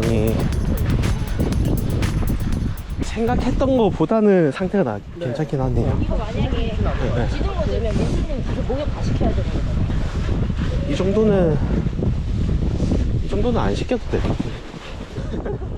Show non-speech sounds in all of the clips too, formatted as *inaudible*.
천천히 생각했던 것보다는 상태가 나, 괜찮긴 하네요 이거 만약에 네. 지등로 되면 예수님 그 목욕 다 시켜야 되는 거잖아. 이 정도는 이 정도는 안 시켜도 돼 *laughs*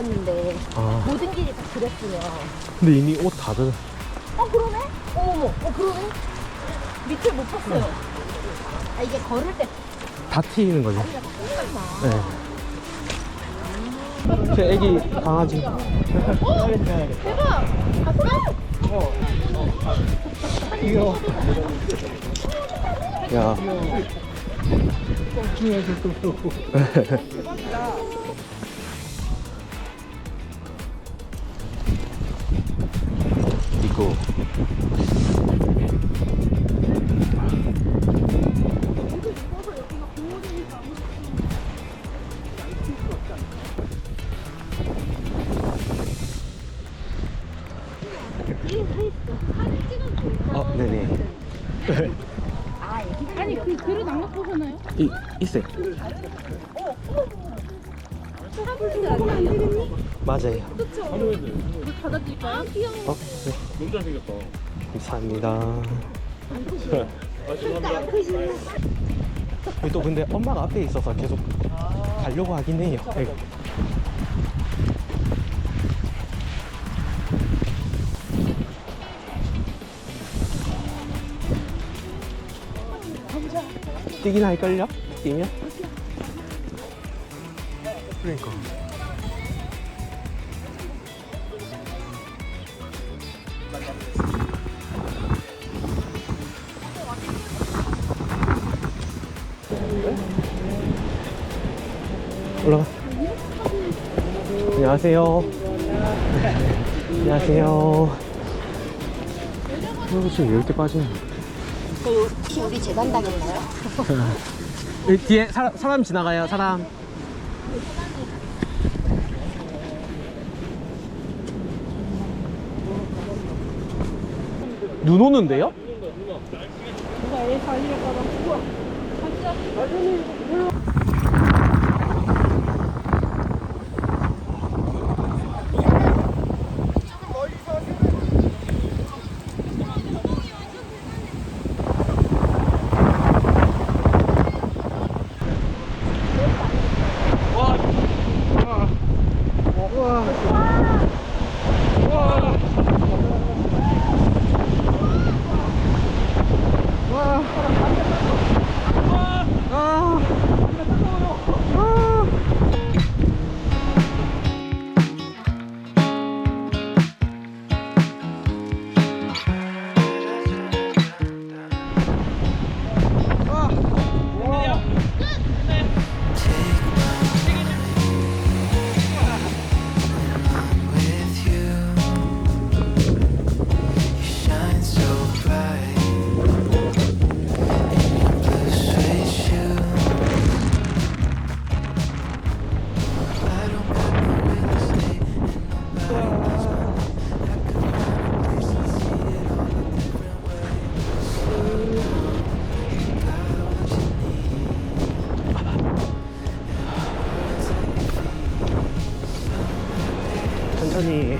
보였는데 아. 모든 길이 다 그랬으면 근데 이미 옷 다들 어 그러네? 어머머 어 그러네? 밑을 못 봤어요. 아 이게 걸을 때 다 튀는 거죠? 다리가 네. 제 애기 강아지. 대박! 봤어? 야 *laughs* 이거 어 네네. 아 아니 그 그릇 안 갖고 오셨나요? 이 있어요 맞아요 귀여워. 어? 네. 감사합니다. 또 근데 엄마가 앞에 있어서 계속 가려고 하긴 해요. 네. 뛰긴 할걸요? 뛰면? 그러니까. 올라가. 안녕하세요. 안녕하세요. 어, 지금 이렇게 빠지네. 그 혹시 우리 재단 당했나요? 여기 뒤에 사람, 사람 지나가요, 사람. 눈 오는데요? 你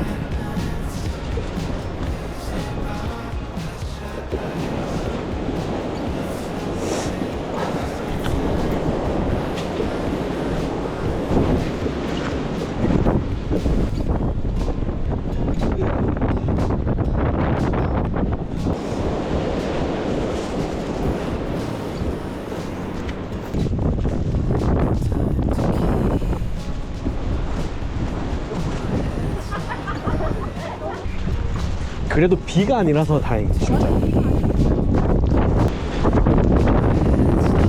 그래도 비가 아니라서 다행이지 진짜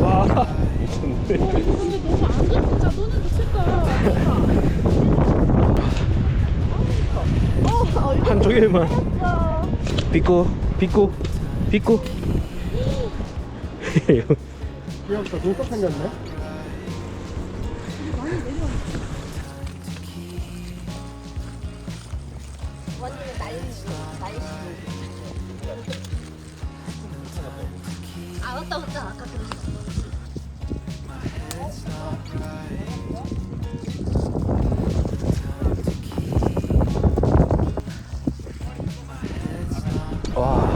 와 미쳤네. 한쪽에만 비꼬 비꼬 비꼬 귀엽다. 눈썹 생겼네. 완전 날씨 날씨 아 맞다 맞다 아까 그 와.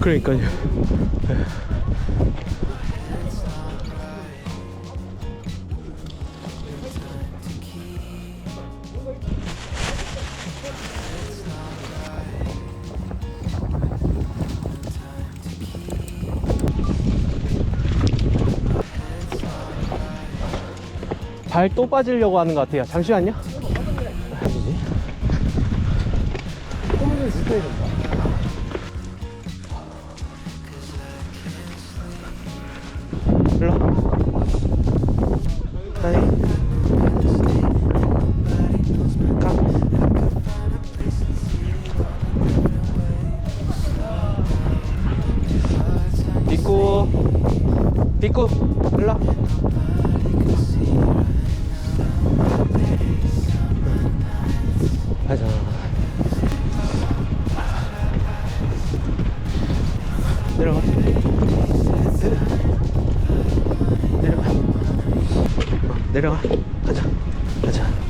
그러니까요 발 또 빠지려고 하는 것 같아요. 잠시만요. 일로 다니 가. 빗고 빗고 일로 가자. 내려가. 내려가. 어, 내려가. 가자. 가자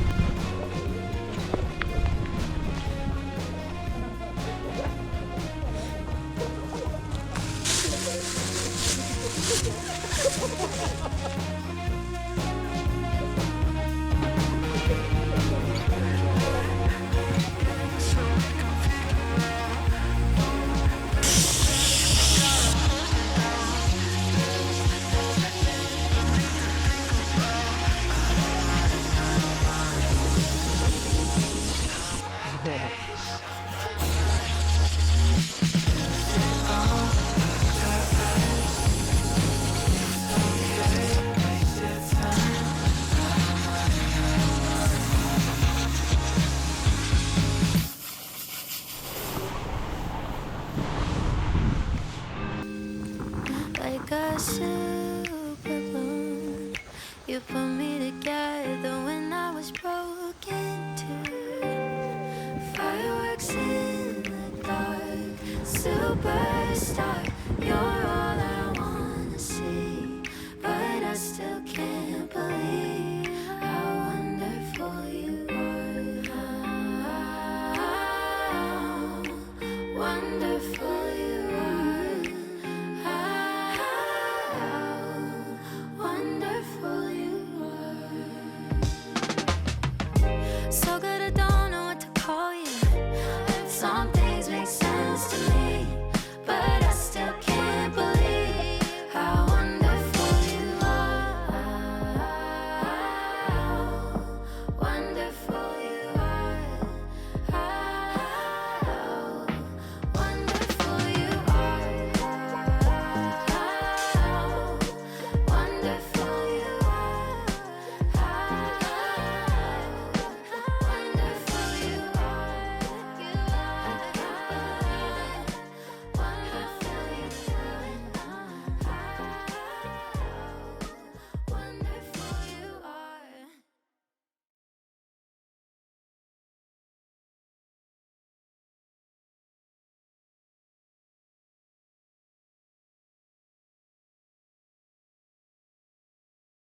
like a super balloon. You put me together when I was broken too. Fireworks in the dark, superstar.